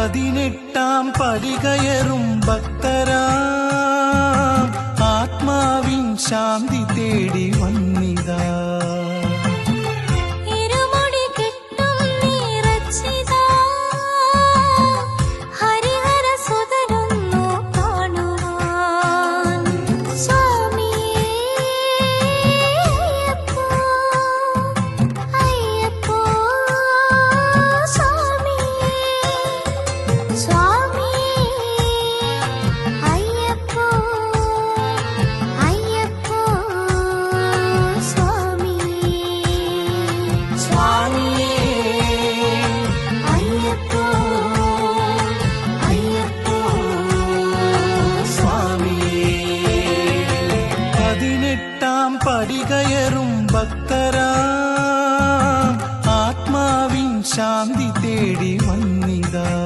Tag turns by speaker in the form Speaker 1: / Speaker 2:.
Speaker 1: பதினெட்டாம் படிகயரும் பக்தராம். ஆத்மாவின் சாந்தி தேடி வந்திதா பதினெட்டாம் படிகயரும் பக்தராம். ஆத்மாவின் சாந்தி தேடி வந்திதா